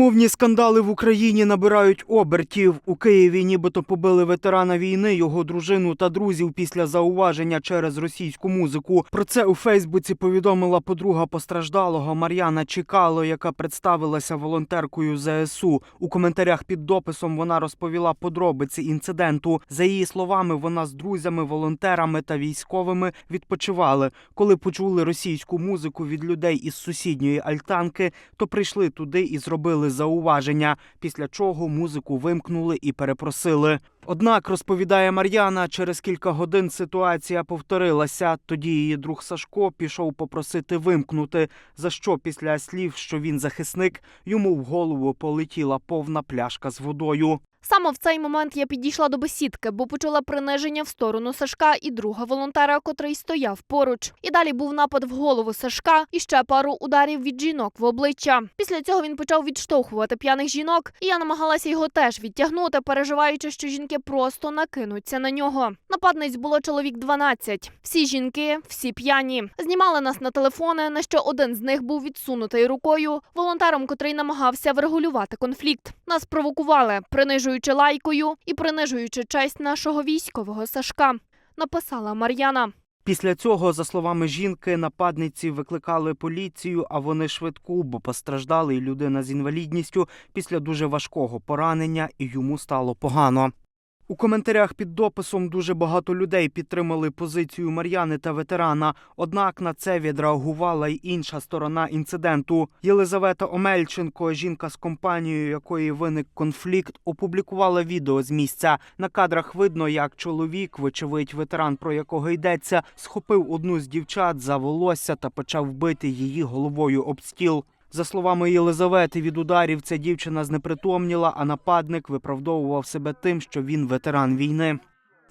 Мовні скандали в Україні набирають обертів. У Києві нібито побили ветерана війни, його дружину та друзів після зауваження через російську музику. Про це у Фейсбуці повідомила подруга постраждалого Мар'яна Чікало, яка представилася волонтеркою ЗСУ. У коментарях під дописом вона розповіла подробиці інциденту. За її словами, вона з друзями, волонтерами та військовими відпочивали. Коли почули російську музику від людей із сусідньої альтанки, то прийшли туди і зробили зауваження, після чого музику вимкнули і перепросили. Однак, розповідає Мар'яна, через кілька годин ситуація повторилася. Тоді її друг Сашко пішов попросити вимкнути, за що після слів, що він захисник, йому в голову полетіла повна пляшка з водою. Саме в цей момент я підійшла до бесідки, бо почула приниження в сторону Сашка і друга волонтера, котрий стояв поруч. І далі був напад в голову Сашка і ще пару ударів від жінок в обличчя. Після цього він почав відштовхувати п'яних жінок, і я намагалася його теж відтягнути, переживаючи, що жінки просто накинуться на нього. Нападниць було чоловік 12. Всі жінки, всі п'яні. Знімали нас на телефони, на що один з них був відсунутий рукою волонтером, котрий намагався врегулювати конфлікт. Нас провокували, принижуючи лайкою і принижуючи честь нашого військового Сашка. Написала Мар'яна. Після цього, за словами жінки, нападниці викликали поліцію, а вони швидку, бо постраждали і людина з інвалідністю після дуже важкого поранення, і йому стало погано. У коментарях під дописом дуже багато людей підтримали позицію Мар'яни та ветерана. Однак на це відреагувала й інша сторона інциденту. Єлизавета Омельченко, жінка з компанією, якої виник конфлікт, опублікувала відео з місця. На кадрах видно, як чоловік, вочевидь, ветеран, про якого йдеться, схопив одну з дівчат за волосся та почав бити її головою об стіл. За словами Єлизавети, від ударів ця дівчина знепритомніла, а нападник виправдовував себе тим, що він ветеран війни.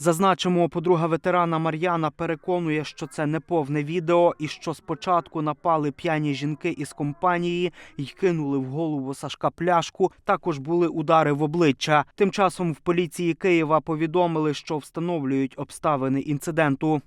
Зазначимо, подруга ветерана Мар'яна переконує, що це не повне відео, і що спочатку напали п'яні жінки із компанії і кинули в голову Сашка пляшку. Також були удари в обличчя. Тим часом в поліції Києва повідомили, що встановлюють обставини інциденту.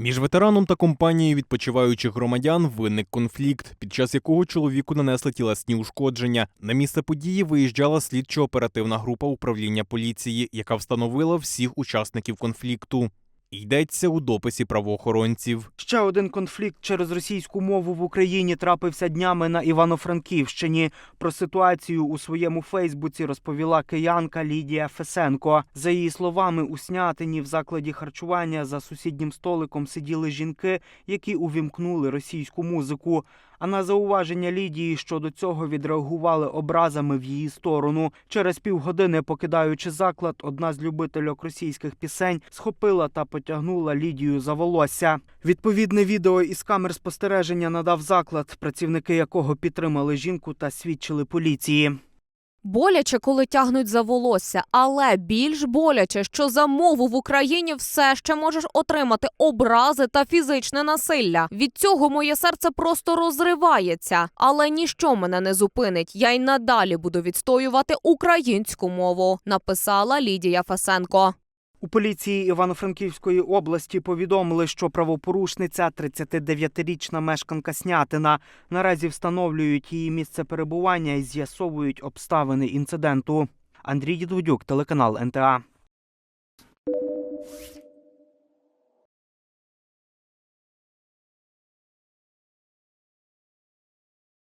Між ветераном та компанією відпочиваючих громадян виник конфлікт, під час якого чоловіку нанесли тілесні ушкодження. На місце події виїжджала слідчо-оперативна група управління поліції, яка встановила всіх учасників конфлікту. Йдеться у дописі правоохоронців. Ще один конфлікт через російську мову в Україні трапився днями на Івано-Франківщині. Про ситуацію у своєму Фейсбуці розповіла киянка Лідія Фесенко. За її словами, у снятині в закладі харчування за сусіднім столиком сиділи жінки, які увімкнули російську музику. А на зауваження Лідії щодо цього відреагували образами в її сторону. Через півгодини, покидаючи заклад, одна з любительок російських пісень схопила та потягнула Лідію за волосся. Відповідне відео із камер спостереження надав заклад, працівники якого підтримали жінку та свідчили поліції. Боляче, коли тягнуть за волосся, але більш боляче, що за мову в Україні все ще можеш отримати образи та фізичне насилля. Від цього моє серце просто розривається. Але ніщо мене не зупинить. Я й надалі буду відстоювати українську мову, написала Лідія Фасенко. У поліції Івано-Франківської області повідомили, що правопорушниця 39-річна мешканка Снятина. Наразі встановлюють її місце перебування і з'ясовують обставини інциденту. Андрій Дідводюк, телеканал НТА.